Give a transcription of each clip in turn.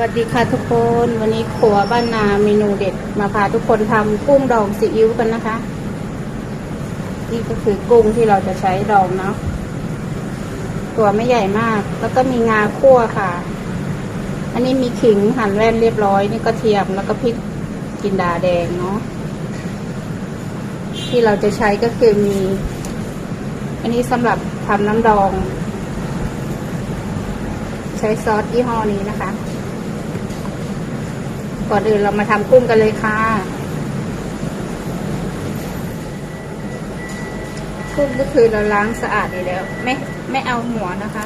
วัสดีค่ะทุกคนวันนี้ครัวบ้านนาเมนูเด็ดมาพาทุกคนทำกุ้งดองซีอิ๊วกันนะคะ นี่ก็คือกุ้งที่เราจะใช้ดองเนาะตัวไม่ใหญ่มาก แล้วก็มีงาคั่วค่ะ อันนี้มีขิงหั่นแว่นเรียบร้อยนี่ก็เทียมแล้วก็พริกจินดาแดงเนาะที่เราจะใช้ก็คือมี อันนี้สำหรับทำน้ำดอง ใช้ซอสยี่ห้อนี้นะคะ ก่อนอื่นเรามาทำกุ้งกันเลยค่ะ กุ้งก็คือเราล้างสะอาดอยู่แล้ว ไม่ไม่เอาหัวนะคะ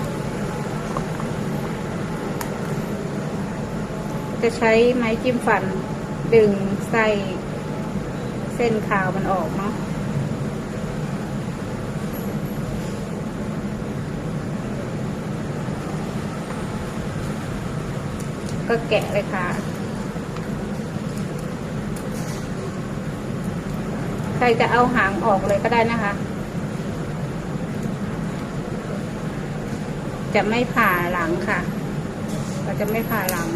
จะใช้ไม้จิ้มฟันดึงไส้เส้นขาวมันออกเนาะก็แกะเลยค่ะ ใค รจะเอาหางออกเลยก็ได้นะคะ จะไม่ผ่าหลังค่ะ เราจะไม่ผ่าหลัง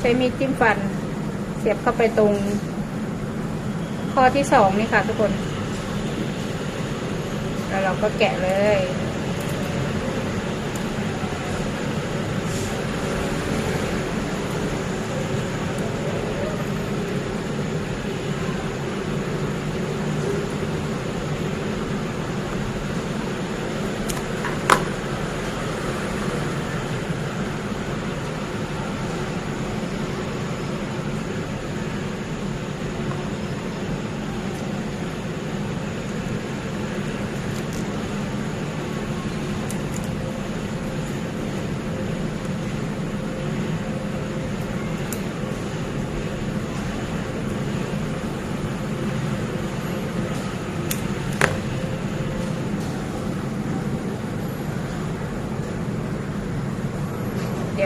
ใช้มีดจิ้มฟัน เสียบเข้าไปตรงข้อที่สองนี่ค่ะทุกคน แล้วเราก็แกะเลย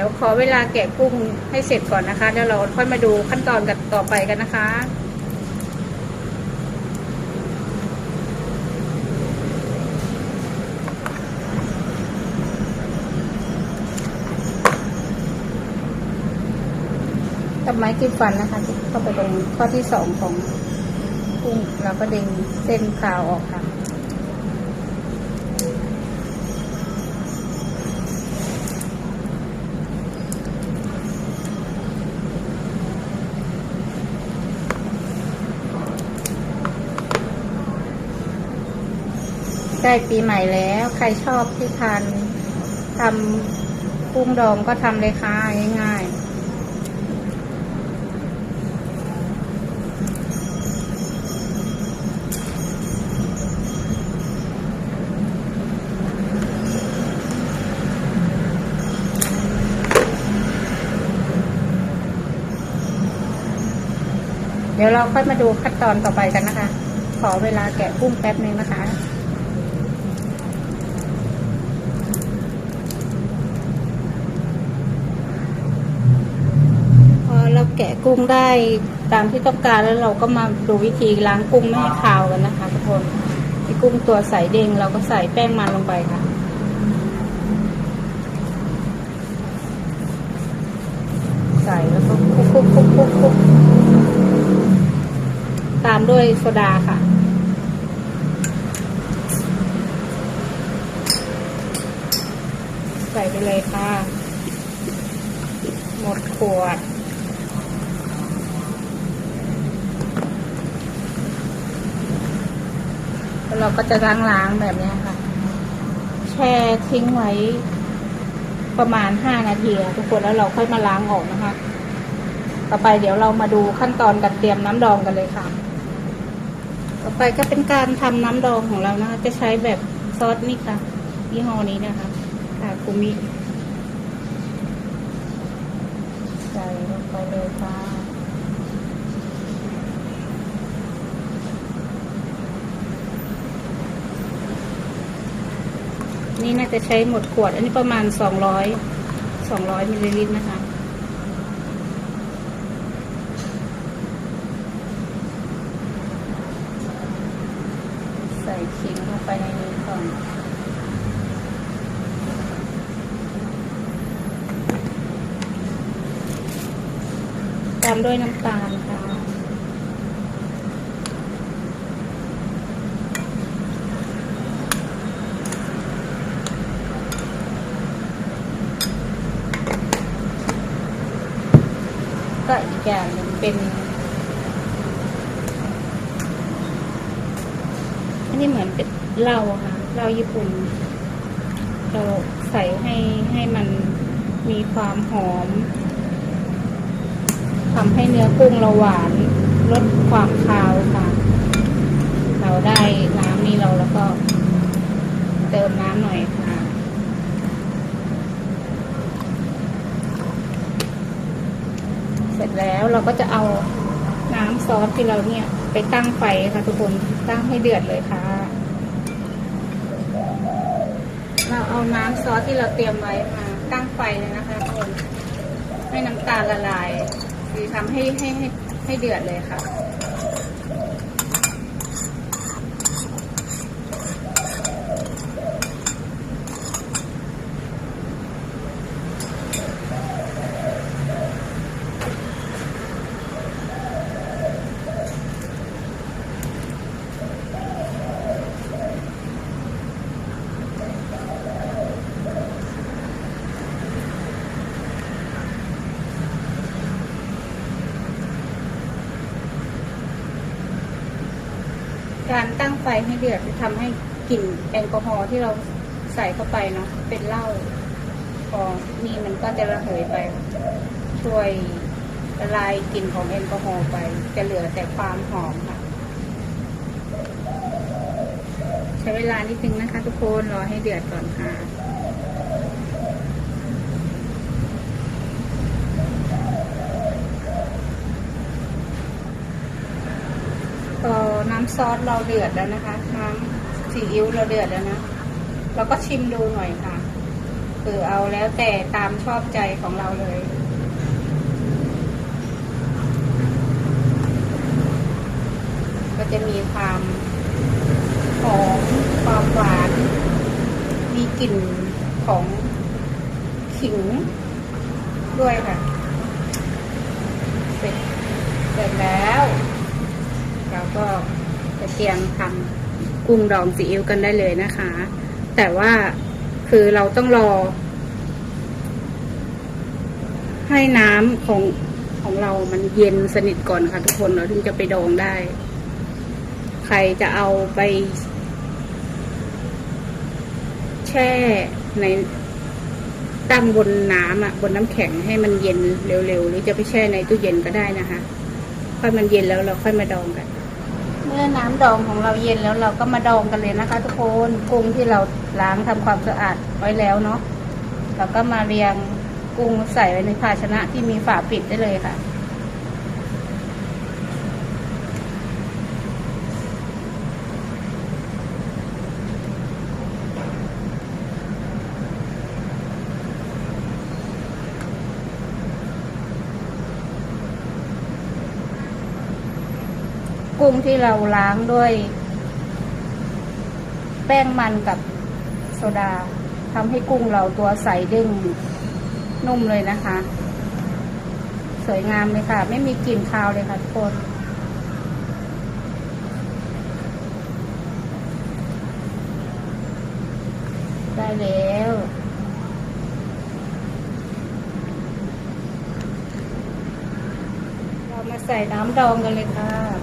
ยวขอเวลาแกะกุ้งให้เสร็จก่อนนะคะแล้วเราค่อยมาดูขั้นตอนกันต่อไปกันนะคะกับไม้จิ้มฟันนะคะที่เข้าไปตรงข้อที่สองของกุ้งแล้วก็ดึงเส้นขาวออกค่ะ ใกล้ปีใหม่แล้ว ใครชอบที่ทานทำกุ้งดองก็ทำเลยค่ะง่ายๆเดี๋ยวเราค่อยมาดูขั้นตอนต่อไปกันนะคะ ขอเวลาแกะกุ้งแป๊บนึงนะคะ พอเรา แกะกุ้งได้ตามที่ต้องการแล้วเราก็มาดูวิธีล้างกุ้งไม่ให้คาวกันนะคะทุกคนไอ้กุ้งตัวใสเด้งเราก็ใส่แป้งมันลงไปค่ะ ใส่แล้วก็คลุกคุกคุกคุกคุกตามด้วยโซดาค่ะใส่ไปเลยค่ะ หมดขวด แล้ว เราก็จะล้างๆแบบนี้ค่ะ แช่ทิ้งไว้ประมาณห้านาทีทุกคนแล้วเราค่อยมาล้างออกนะคะ ต่อไปเดี๋ยวเรามาดูขั้นตอนการเตรียมน้ำดองกันเลยค่ะ ต่อไปก็เป็นการทำน้ำดองของเรานะคะ จะใช้แบบซอสนี่ค่ะยี่ห้อนี้นะคะค่ะคุมิใส่ลงไปเลยค่ะ นี่น่าจะใช้หมดขวด อันนี้ประมาณสองร้อยสองร้อยมิลลิลิตรนะคะใส่ขิงลงไปในนี้ก่อน ตามด้วยน้ำตาลค่ะ อีกอย่างหนึ่งเป็นอันนี้เหมือนเป็นเหล้าค่ะเหล้าญี่ปุ่น เราใส่ให้ให้มันมีความหอมทำให้เนื้อกุ้งเราหวานลดความคาวค่ะ เราได้น้ำนี่เราแล้วก็เติมน้ำหน่อยค่ะ เส ร็จแล้วเราก็จะเอาน้ำซอสที่เราเนี่ย ไปตั้งไฟค่ะทุกคนตั้งให้เดือดเลยค่ะ เราเอาน้ำซอสที่เราเตรียมไว้มาตั้งไฟเลยนะคะทุกคนให้น้ำตาลละลาย คือทำให้ให้ให้ให้เดือดเลยค่ะ การตั้งไฟให้เดือดจะทำให้กลิ่นแอลกอฮอล์ที่เราใส่เข้าไปเนาะเป็นเหล้าพอนี่มันก็จะระเหยไป ช่วยละลายกลิ่นของแอลกอฮอล์ไป จะเหลือแต่ความหอมค่ะ ใช้เวลานิดนึงนะคะ ทุกคนรอให้เดือดก่อนค่ะ พอน้ำซอสเราเดือดแล้วนะคะ น้ำซีอิ๊วเราเดือดแล้วนะเราก็ชิมดูหน่อยค่ะคือเอาแล้วแต่ตามชอบใจของเราเลยก็จะมีความหอมความหวาน มีกลิ่นของขิงด้วยค่ะ เสร็จเสร็จแล้ว เราก็ จะเตรียมทำกุ้งดองซีอิ๊วกันได้เลยนะคะ แต่ว่าคือเราต้องรอ ให้น้ำของของเรามันเย็นสนิทก่อนค่ะ ทุกคนเราถึงจะไปดองได้ ใครจะเอาไป แช่ในตั้งบนน้ำอะบนน้ำแข็งให้มันเย็นเร็วๆ หรือจะไปแช่ในตู้เย็นก็ได้นะคะ ค่อยมันเย็นแล้วเราค่อยมาดองกัน เมื่อน้ำดองของเราเย็นแล้วเราก็มาดองกันเลยนะคะ ทุกคนกุ้งที่เราล้างทำความสะอาดไว้แล้วเนาะเราก็มาเรียงกุ้งใส่ไว้ในภาชนะที่มีฝาปิดได้เลยค่ะ กุ้งที่เราล้างด้วย แป้งมันกับโซดาทำให้กุ้งเราตัวใสเด้งนุ่มเลยนะคะ สวยงามเลยค่ะ ไม่มีกลิ่นคาวเลยค่ะทุกคนได้แล้ว เรามาใส่น้ำดองกันเลยค่ะ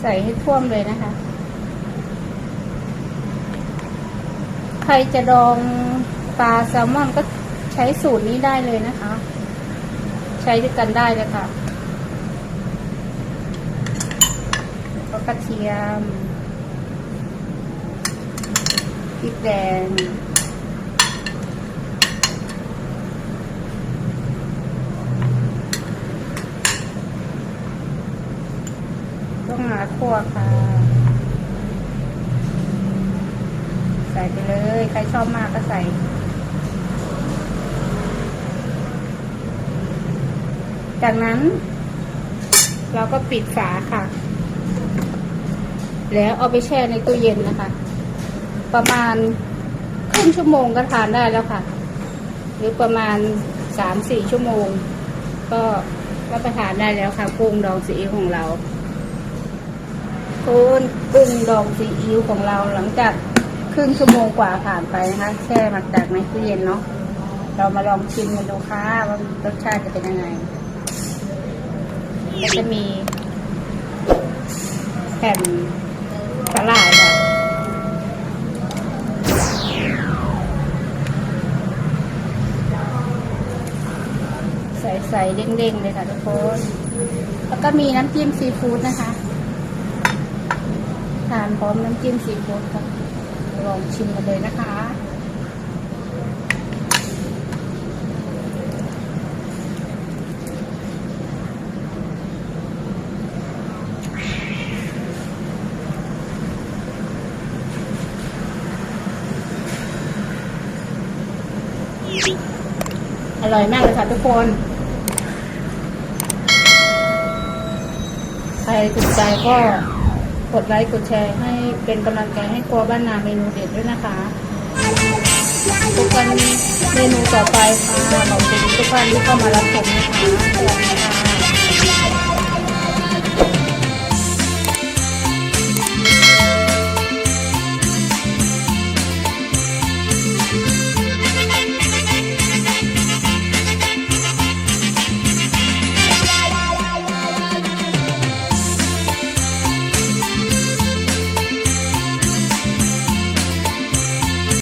ใส่ให้ท่วมเลยนะคะ ใครจะดองปลาแซลมอนก็ใช้สูตรนี้ได้เลยนะคะ ใช้ด้วยกันได้เลยค่ะแล้วก็กระเทียมพริกแดง ต้องหาคั่วค่ะ ใส่ไปเลย ใครชอบมากก็ใส่จากนั้น เราก็ปิดฝาค่ะ แล้วเอาไปแช่ในตู้เย็นนะคะ ประมาณครึ่งชั่วโมงก็ทานได้แล้วค่ะ หรือประมาณสามสี่ชั่วโมง ก็รับประทานได้แล้วค่ะกุ้งดองซีอิ๊วของเรา คุณกุ้งดองซีอิ๊วของเราหลังจากครึ่งชั่วโมงกว่าผ่านไปนะคะแช่มาจากในตู้เย็นเนาะเรามาลองชิมกันดูค่ะว่ารสชาติจะเป็นยังไงก็จะมีแผ่นสลายค่ะใสๆเด้งๆเลยค่ะทุกคน แล้วก็มีน้ำจิ้มซีฟู้ดนะคะ ทานพร้อมน้ำจิ้มซีฟู้ดค่ะลองชิมกันเลยนะคะอร่อยมากเลยค่ะทุกคน ใครถูกใจก็ กดไลค์กดแชร์ให้เป็นกำลังใจให้ครัวบ้านนาเมนูเด็ดด้วยนะคะพบกันเมนูต่อไปค่ะขอบคุณทุกท่านที่เข้ามารับชมนะคะสวัสดีค่ะ